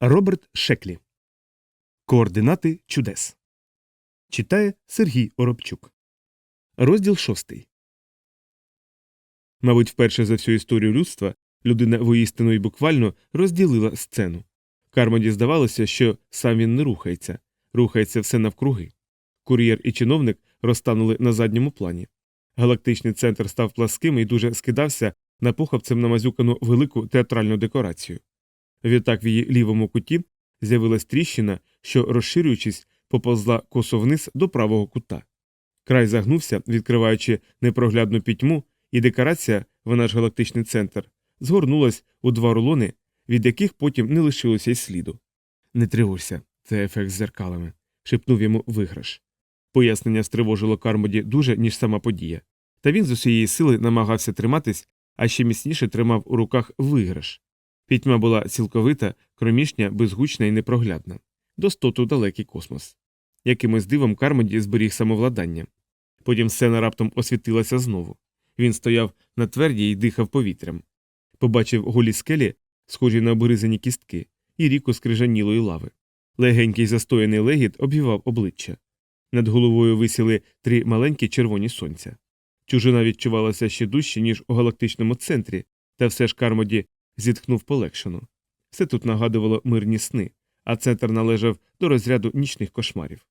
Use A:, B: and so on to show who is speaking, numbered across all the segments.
A: Роберт Шеклі. Координати чудес. Читає Сергій Оробчук. Розділ шостий. Мабуть, вперше за всю історію людства людина воістину і буквально розділила сцену. Кармоді здавалося, що сам він не рухається, рухається все навкруги. Кур'єр і чиновник розтанули на задньому плані. Галактичний центр став пласким і дуже скидався на похапцем намазюкану велику театральну декорацію. Відтак в її лівому куті з'явилась тріщина, що, розширюючись, поповзла косо вниз до правого кута. Край загнувся, відкриваючи непроглядну пітьму, і декорація, вона ж галактичний центр, згорнулась у два рулони, від яких потім не лишилося й сліду. Не тривожся, це ефект з зеркалами, шепнув йому виграш. Пояснення стривожило Кармоді дуже, ніж сама подія. Та він з усієї сили намагався триматись, а ще міцніше тримав у руках виграш. Пітьма була цілковита, кромішня, безгучна і непроглядна. Достоту далекий космос. Якимось дивом Кармоді зберіг самовладання. Потім сцена раптом освітилася знову. Він стояв на тверді і дихав повітрям. Побачив голі скелі, схожі на обгризані кістки, і ріку скрижанілої лави. Легенький застояний легіт обвівав обличчя. Над головою висіли три маленькі червоні сонця. Чужина відчувалася ще дужче, ніж у галактичному центрі, та все ж Кармоді зітхнув полегшено. Все тут нагадувало мирні сни, а центр належав до розряду нічних кошмарів.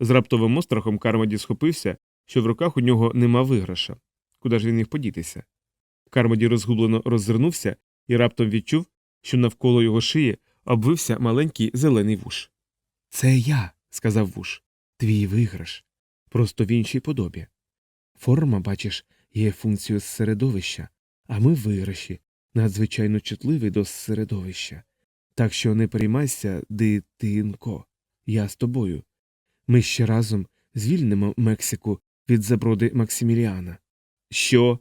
A: З раптовим острахом Кармоді схопився, що в руках у нього нема виграша. Куди ж він міг подітися? Кармоді розгублено роззирнувся і раптом відчув, що навколо його шиї обвився маленький зелений вуш. Це я, сказав вуш, твій виграш. Просто в іншій подобі. Форма, бачиш, є функцією середовища, а ми виграші, надзвичайно чутливі до середовища. Так що не переймайся, дитинко, я з тобою. Ми ще разом звільнимо Мексику від заброди Максиміліана. Що?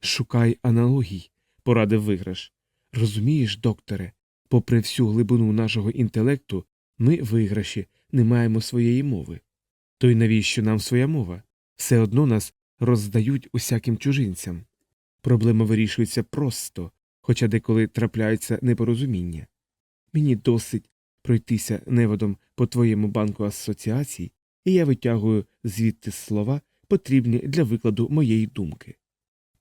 A: Шукай аналогій, порадив виграш. Розумієш, докторе, попри всю глибину нашого інтелекту, ми, виграші, не маємо своєї мови. То й навіщо нам своя мова? Все одно нас роздають усяким чужинцям. Проблема вирішується просто, хоча деколи трапляються непорозуміння. Мені досить пройтися неводом по твоєму банку асоціацій, і я витягую звідти слова, потрібні для викладу моєї думки.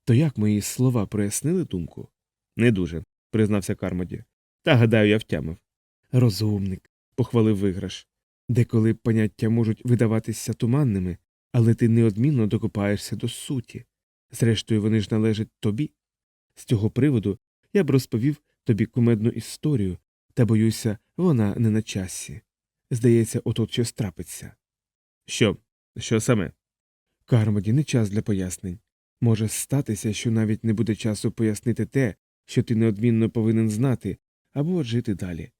A: То як мої слова прояснили думку? Не дуже, признався Кармоді. Та гадаю, я втямив. Розумник, похвалив виграш. Деколи поняття можуть видаватися туманними, але ти неодмінно докопаєшся до суті. Зрештою, вони ж належать тобі. З цього приводу я б розповів тобі кумедну історію, та боюся, вона не на часі. Здається, отут щось трапиться. Що? Що саме? Кармоді, не час для пояснень. Може статися, що навіть не буде часу пояснити те, що ти неодмінно повинен знати, або жити далі.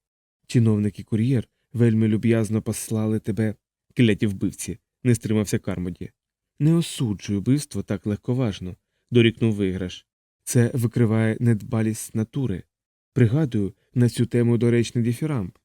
A: Чиновник і кур'єр вельми люб'язно послали тебе, кляті вбивці, не стримався Кармоді. Не осуджую вбивство так легковажно, дорікнув виграш. Це викриває недбалість натури. Пригадую на цю тему доречний діфірамб.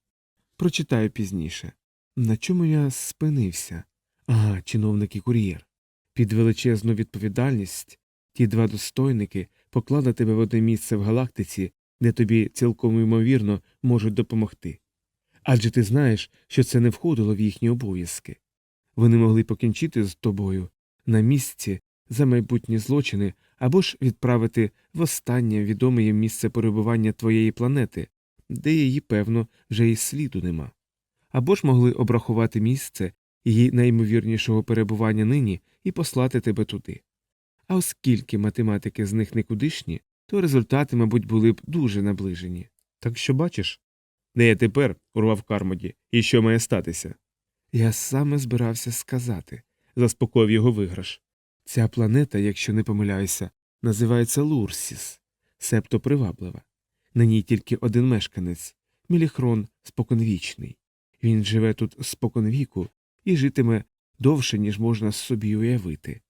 A: Прочитаю пізніше. На чому я спинився? Ага, чиновник і кур'єр. Під величезну відповідальність ті два достойники поклали тебе в одне місце в галактиці, де тобі цілком ймовірно можуть допомогти. Адже ти знаєш, що це не входило в їхні обов'язки. Вони могли покінчити з тобою на місці за майбутні злочини або ж відправити в останнє відоме їм місце перебування твоєї планети, де її, певно, вже й сліду нема. Або ж могли обрахувати місце її найімовірнішого перебування нині і послати тебе туди. А оскільки математики з них никудишні, то результати, мабуть, були б дуже наближені. Так що бачиш? Не я тепер, урвав Кармоді, і що має статися? Я саме збирався сказати, заспокоїв його виграш. Ця планета, якщо не помиляюся, називається Лурсіс, себто приваблива. На ній тільки один мешканець Міліхрон споконвічний. Він живе тут споконвіку і житиме довше, ніж можна собі уявити.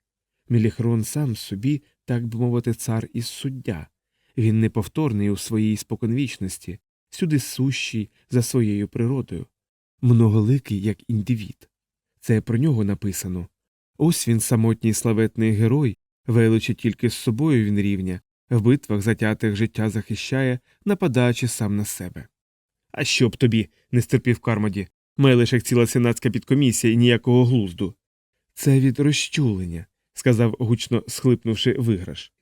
A: Міліхрон сам собі, так би мовити, цар і суддя. Він неповторний у своїй споконвічності, сюди сущий за своєю природою, многоликий як індивід. Це про нього написано. Ось він самотній славетний герой, величі тільки з собою він рівня, в битвах затятих життя захищає, нападаючи сам на себе. А що б тобі? не стерпів Кармоді. Має лише ціла сенатська підкомісія і ніякого глузду. Це від розчулення, сказав гучно схлипнувши виграш.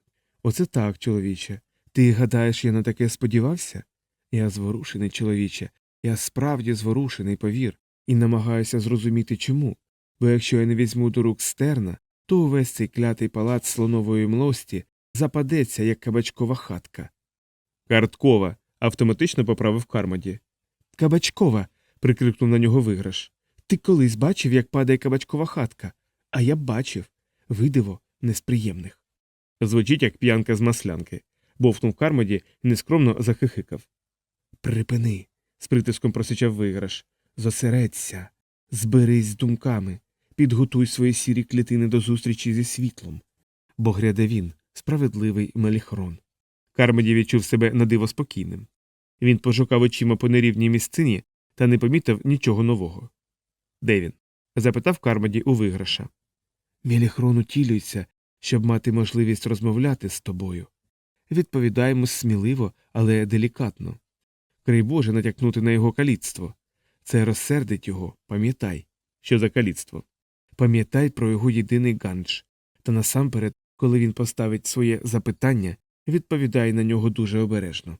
A: Оце так, чоловіче. Ти гадаєш, я на таке сподівався? Я зворушений, чоловіче, я справді зворушений, повір, і намагаюся зрозуміти чому. Бо якщо я не візьму до рук стерна, то увесь цей клятий палац слонової млості западеться, як кабачкова хатка. Карткова. автоматично поправив Кармоді. Кабачкова. прикрикнув на нього виграш. Ти колись бачив, як падає кабачкова хатка, а я бачив. Видиво не з. Звучить, як п'янка з маслянки, бовкнув Кармоді і нескромно захихикав. Припини. з притиском просичав виграш. Зосередься, зберись з думками, підготуй свої сірі клітини до зустрічі зі світлом. Бо гряде він, справедливий меліхрон. Кармоді відчув себе надиво спокійним. Він пошукав очима по нерівній місцині та не помітив нічого нового. Де він? запитав Кармоді у виграша. Меліхрон утілюється, щоб мати можливість розмовляти з тобою. Відповідаємо сміливо, але делікатно. Край Боже натякнути на його каліцтво. Це розсердить його, пам'ятай. Що за каліцтво? Пам'ятай про його єдиний ганж. Та насамперед, коли він поставить своє запитання, відповідай на нього дуже обережно.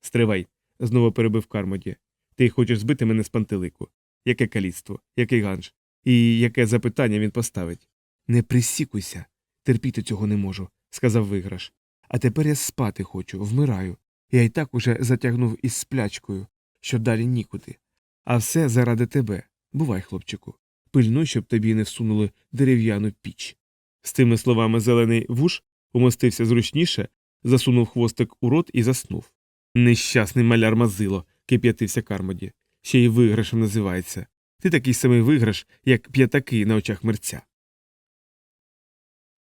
A: Стривай, знову перебив Кармоді. Ти хочеш збити мене з пантелику. Яке каліцтво, який ганж? І яке запитання він поставить? Не присікуйся. Терпіти цього не можу, сказав виграш. А тепер я спати хочу, вмираю. Я й так уже затягнув із сплячкою, що далі нікуди. А все заради тебе. Бувай, хлопчику. Пильнуй, щоб тобі не всунули дерев'яну піч. З тими словами зелений вуш умостився зручніше, засунув хвостик у рот і заснув. Нещасний маляр мазило, кип'ятився Кармоді. Ще й виграшем називається. Ти такий самий виграш, як п'ятаки на очах мерця.